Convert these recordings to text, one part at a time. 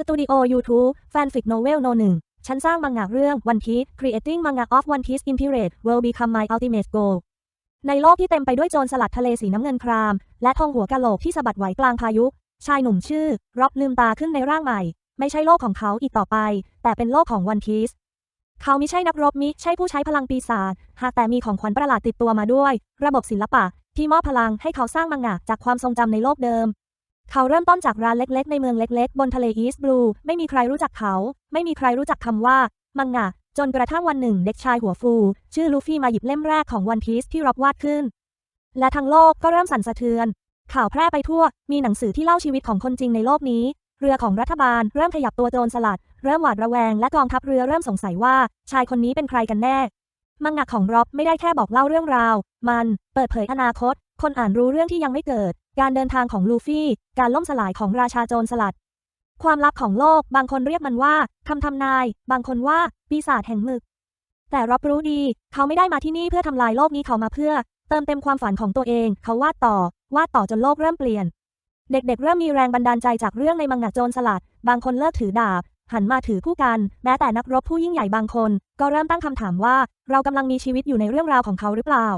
สตูดิโอ YouTube แฟนฟิกโนเวลโนหนึ่งฉันสร้างมังงะเรื่อง One Piece Creating Manga of One Piece in Pirate will become my ultimate goal ในโลกที่เต็มไปด้วยโจรสลัดทะเลสีน้ำเงินคราม และทองหัวกะโหลกที่สะบัดไหวกลางพายุ ชายหนุ่มชื่อร็อบลืมตาขึ้นในร่างใหม่ ไม่ใช่โลกของเขาอีกต่อไป แต่เป็นโลกของ One Piece เขาไม่ใช่นักรบมิใช่ผู้ใช้พลังปีศาจหากแต่มีของขวัญประหลาดติดตัวมาด้วย ระบบศิลปะ ที่มอบพลังให้เขาสร้างมังงะจากความทรงจำในโลกเดิม เขาเริ่มต้นจากร้านเล็กๆ ในเมืองเล็กๆ บนทะเลอีสต์บลู ไม่มีใครรู้จักเขา ไม่มีใครรู้จักคำว่า มังงะ จนกระทั่งวันหนึ่ง เด็กชายหัวฟู ชื่อลูฟี่มาหยิบเล่มแรกของวันพีซที่ร็อบวาดขึ้น และทั้งโลกก็เริ่มสั่นสะเทือน ข่าวแพร่ไปทั่ว มีหนังสือที่เล่าชีวิตของคนจริงในโลกนี้ เรือของรัฐบาลเริ่มขยับตัวโจรสลัด เริ่มหวาดระแวง และกองทัพเรือเริ่มสงสัยว่า ชายคนนี้เป็นใครกันแน่ มังงะของร็อบไม่ได้แค่บอกเล่าเรื่องราว มันเปิดเผยอนาคต คนอ่านรู้เรื่องที่ยังไม่เกิด การเดินทางของลูฟี่ การล่มสลายของราชาโจรสลัด ความลับของโลก บางคนเรียกมันว่าคำทำนาย บางคนว่า ปีศาจแห่งหมึก แต่ร็อบรู้ดี เขาไม่ได้มาที่นี่เพื่อทำลายโลกนี้เขามาเพื่อ เติมเต็มความฝันของตัวเอง เขาวาดต่อ วาดต่อจนโลกเริ่มเปลี่ยน เด็กๆ เริ่มมีแรงบันดาลใจจากเรื่องในมังงะโจรสลัด บางคนเลิกถือดาบ หันมาถือผู้กัน แม้แต่นักรบผู้ยิ่งใหญ่บางคน ก็เริ่มตั้งคำถามว่า เรากำลังมีชีวิตอยู่ในเรื่องราวของเขาหรือเปล่า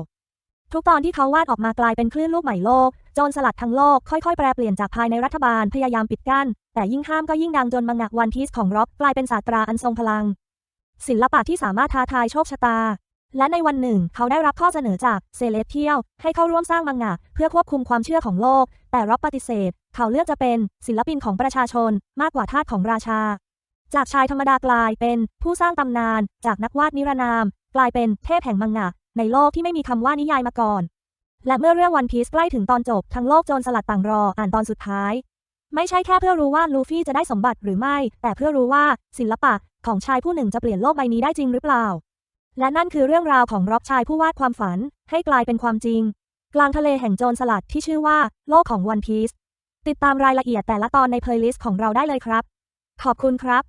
ทุกตอนที่เขาวาดออกมากลายเป็นคลื่นลูกใหม่โลก โจรสลัดทั้งโลกค่อยๆ แปรเปลี่ยนจากภายในรัฐบาลพยายามปิดกั้น แต่ยิ่งห้ามก็ยิ่งดังจนมังงะวันพีซของร็อบกลายเป็นศาสตราอันทรงพลัง ศิลปะที่สามารถท้าทายโชคชะตา และในวันหนึ่ง เขาได้รับข้อเสนอจากเซเลสเทียลให้เข้าร่วมสร้างมังงะเพื่อควบคุมความเชื่อของโลก แต่ร็อบปฏิเสธ เขาเลือกจะเป็นศิลปินของประชาชน มากกว่าทาสของราชา จากชายธรรมดากลายเป็นผู้สร้างตำนาน จากนักวาดนิรนาม กลายเป็นเทพแห่งมังงะ ในโลกที่ไม่มีคำว่านิยายมาก่อน และเมื่อเรื่องวันพีซใกล้ถึงตอนจบทั้งโลกโจรสลัดต่างรออ่านตอนสุดท้าย ไม่ใช่แค่เพื่อรู้ว่าลูฟี่จะได้สมบัติหรือไม่ แต่เพื่อรู้ว่าศิลปะของชายผู้หนึ่งจะเปลี่ยนโลกใบนี้ได้จริงหรือเปล่า และนั่นคือเรื่องราวของร็อบชายผู้วาดความฝัน ให้กลายเป็นความจริง กลางทะเลแห่งโจรสลัดที่ชื่อว่า โลกของวันพีซติดตามรายละเอียดแต่ละตอนในเพลย์ลิสต์ของเราได้เลยครับ ขอบคุณครับ